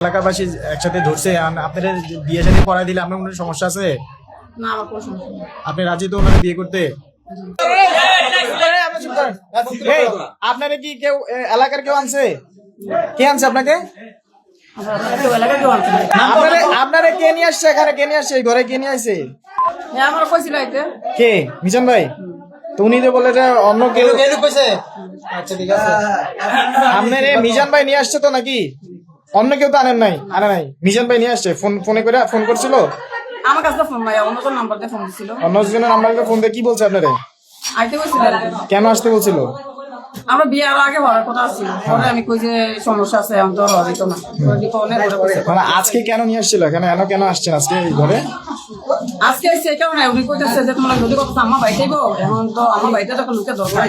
এলাকাবাসী একসাথে ধরছে আপনাদের বিয়ে সাথে পড়াই দিলে আপনার কোনো সমস্যা আছে? না আমার কোনো সমস্যা আপনি রাজি তো ওনাকে বিয়ে করতে? আপনারে কি কেউ এলাকার কেউ আনছে? কে আনছে আপনাকে। আপনারে আপনারে কে নিয়ে আসছে এখানে? কে নিয়ে আসছে? ঘরে কে নিয়ে আসছে? হ্যাঁ আমার কইছিল কে? মিশন ভাই? তো উনি যে বলে যে অন্য কেউ আচ্ছা ঠিক আছে। আপনার এই মিজান ভাই নিয়ে আসছে তো নাকি? অন্য কেউ তো আনেন নাই আনে নাই। মিজান ভাই নিয়ে আসছে ফোন ফোনে করে ফোন করছিল? আমার কাছে ফোন নাই অন্য কোন নাম্বার দিয়ে ফোন দিছিল। অন্য জনের নাম্বার দিয়ে ফোন দিয়ে কি বলছে আপনারে? আইতে কইছিল কেন আসতে বলছিল? আমরা বিয়ার আগে হওয়ার কথা ছিল। পরে আমি কই যে সমস্যা আছে আমি তো হওয়া যেত না। মানে আজকে কেন নিয়ে আসছিল? এখানে এন কেন আসছেন আজকে এই ঘরে? আজকে সে কেউ নাই উনি কইতেছে যে তোমার যদি কথা আমার বাইতে গো এখন তো আমার বাইতে তো লোকের দরকার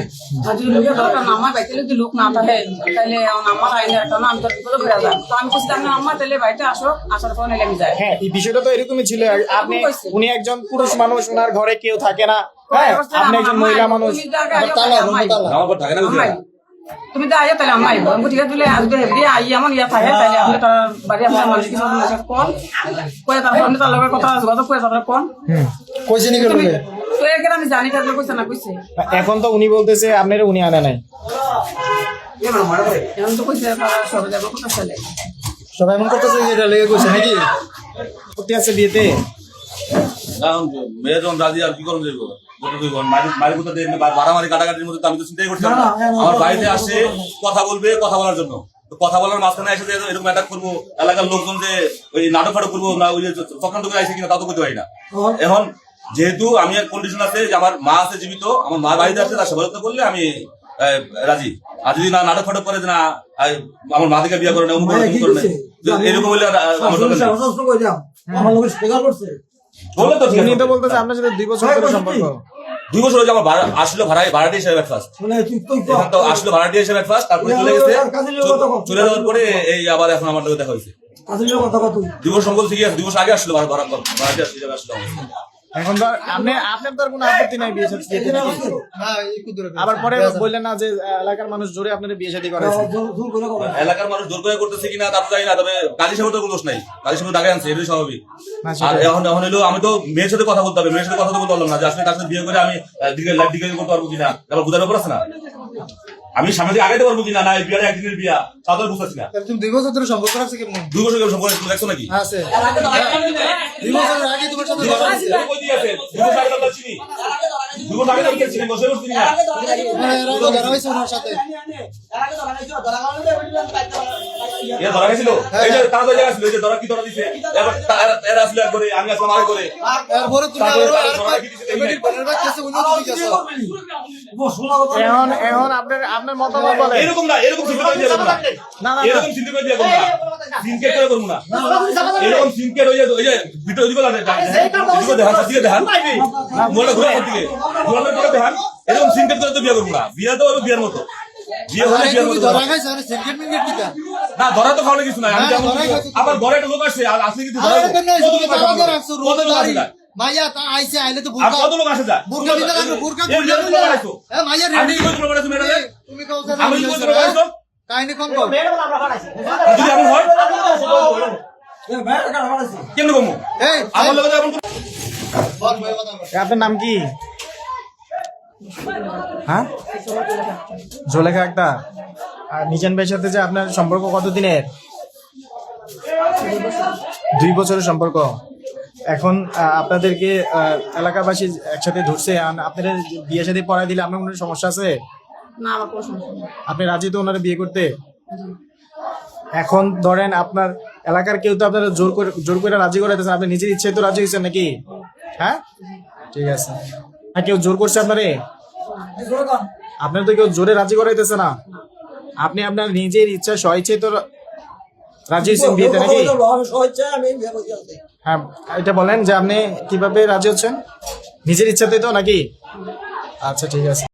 আর যদি লোকের দরকার না আমার বাইতে যদি লোক না থাকে তাহলে এখন আমার আইনে একটা না আমি তো বিপদে যাই তো আমি কইছি আমি আমার তাহলে বাইতে আসো আসার পর নিলে আমি যাই। হ্যাঁ এই বিষয়টা তো এরকমই ছিল। আপনি উনি একজন পুরুষ মানুষ ওনার ঘরে কেউ থাকে না। হ্যাঁ আপনি একজন মহিলা মানুষ। তালা রুমে তালা। আমার না। তুমি তো আইও তাহলে আমায় আমি ঠিক আছে তুলে আসবে দিয়ে আই এমন ইয়া থাকে তাহলে আপনি তার বাড়ি আপনার মানুষ কিছু মানুষের কোন কয়ে তারপর আমি তার লগে কথা যোগাযোগ করে তারপরে কোন কইছে নি করবে তো একে আমি জানি তাহলে কইছে না কইছে এখন তো উনি বলতেছে আপনার উনি আনে নাই। এখন তো কইছে তারা সব যাব কোথা ছেলে সবাই এমন করতেছে যে এটা লেগে কইছে নাকি? করতে আছে বিয়েতে। এখন মেয়ে যখন রাজি আর কি করুন যাইব? মারামারি কাটাকাটির মধ্যে আমি তো চিন্তাই করছিলাম না। আমার বাড়িতে আসে কথা বলবে কথা বলার জন্য। কথা বলার মাঝখানে এসে যে এরকম অ্যাটাক করব এলাকার লোকজন যে ওই নাটক ফাটক করব না ওই চক্রান্ত করে আসে কিনা তা তো করতে পারি না। এখন যেহেতু আমি এক কন্ডিশন আছে যে আমার মা আছে জীবিত আমার মা বাড়িতে আছে তার সবাই করলে আমি রাজি। আর যদি না নাটক ফাটক করে যে না আমার মা থেকে বিয়ে করে না করে না, তমুক করে না, যদি এরকম হলে আমার দরকার নেই। বলল তো ঠিক উনি তো বলতেছে আপনার সাথে দুই বছর ধরে সম্পর্ক। দুই বছর হয়েছে আমার ভাড়া আসলো ভাড়াই ভাড়াটি হিসেবে ফার্স্ট। এখন তো আসলো ভাড়াটি হিসেবে ফার্স্ট তারপরে চলে গেছে। চলে- চলে যাওয়ার পরে এই আবার এখন আমার দেখা হয়েছে। দুই বছর সম্পর্ক ঠিক আছে দুই বছর আগে আসলো ভাড়া ভাড়া ভাড়াটি হিসেবে আসলো। এখন তো আর- আপনি আপনার তো কোনো আপত্তি নাই বিয়ে এই কুদরে আবার পরে বললেন না যে এলাকার মানুষ জোরে আপনার বিয়ে শাদী করাইছে। এলাকার মানুষ জোর করে করতেছে কিনা তা তো জানি না তবে কাজী সাহেব তো কোনো দোষ নাই। কাজী সাহেব টাকা আনছে এটাই স্বাভাবিক। আর এখন এখন হলো আমি তো মেয়ের সাথে কথা বলতে হবে মেয়ের সাথে কথা তো বলতে পারলাম না যে আসলে তার সাথে বিয়ে করে আমি দিকে লাইফ দিকে করতে পারব কিনা? তারপর বুঝার ব্যাপার আছে না? আমি সামনে থেকে আগাইতে পারব কিনা না এই বিয়ার একদিনের বিয়া তা তো বুঝতেছি না তুমি দুই বছর ধরে সম্পর্ক আছে কেমন দুই বছর ধরে সম্পর্ক দেখছ নাকি আছে দুই বছর আগে তোমার সাথে? দুই বছর আগে তো চিনি। আগে তো আমরা চিনি, বসে বসে না। হ্যাঁ, এর ধরা হয়েছে ওনার সাথে এ ধরা গেছিল? এই যে তারা তো জায়গা ছিল, এই যে ধরা কি ধরা দিছে? এরা- আসলো একবারে, আমি আসলাম আরেক করে। এরপরে তুমি তারপরে আরও ধরা কি দিছে এখন এখন আপনার আপনার মতামত বলেন এরকম না, এরকম চিন্তা করে দিয়ে না। এরকম চিন্তা করে দিয়ে না। সিনকেট করে করব না। এরকম সিনকেট ওই যে- ওই যে ভিতরে ওইদিকে লাগে, এদিকে দেখান, সেদিকে দেখান। মোবাইলটা ঘুরে ওদিকে। ঘুরানোর পরে দেখান। এরকম সিনকেট করে তো বিয়ে করব না। বিয়ে তো বিয়ের মতো। বিয়ে হলে বিয়ের মতো ধরা করব। খাইছো আরে সিগারেট মিনিট দিতা না ধরা তো খাওয়ানো কিছু নাই আমি হ্যাঁ, যেমন ধরাই খাইছো। আবার ঘরে একটা লোক আসছে আর আসলে কিন্তু? মাইয়া তা আইছে আইলে তো আর বুরকা কত লোক আসে যায়? বুরকা দিতে লাগবে বুরকা। এ মাইয়া রেডি তুমি আমি? কাহিনী কোন কও যদি এমন হয়, কেমনে কমু? এই আমার তো এমন। আপনার নাম কি? হ্যাঁ? জোলেখা আক্তার। আর মিজান ভাইয়ের সাথে যে আপনার সম্পর্ক কতদিনের? দুই বছরের সম্পর্ক। এখন আপনাদেরকে এলাকাবাসী একসাথে ধরছে। আপনাদের বিয়ে সাথে পড়াই দিলে আপনার কোনো সমস্যা আছে? না আমার কোনো সমস্যা নেই। আপনি রাজি তো ওনারা বিয়ে করতে? এখন ধরেন আপনার এলাকার কেউ তো আপনারা জোর করে জোর করে রাজি করাইতেছেন আপনি নিজের ইচ্ছে তো রাজি হয়েছেন নাকি? হ্যাঁ? ঠিক আছে। হ্যাঁ কেউ জোর করছে আপনারে? আপনার তো কেউ জোরে রাজি করাইতেছে না। আপনি আপনার নিজের ইচ্ছা স্ব ইচ্ছে তো রাজি হয়েছেন বিয়েতে নাকি? হ্যাঁ এটা বলেন যে আপনি কীভাবে রাজি হচ্ছেন? নিজের ইচ্ছাতে তো নাকি? আচ্ছা ঠিক আছে।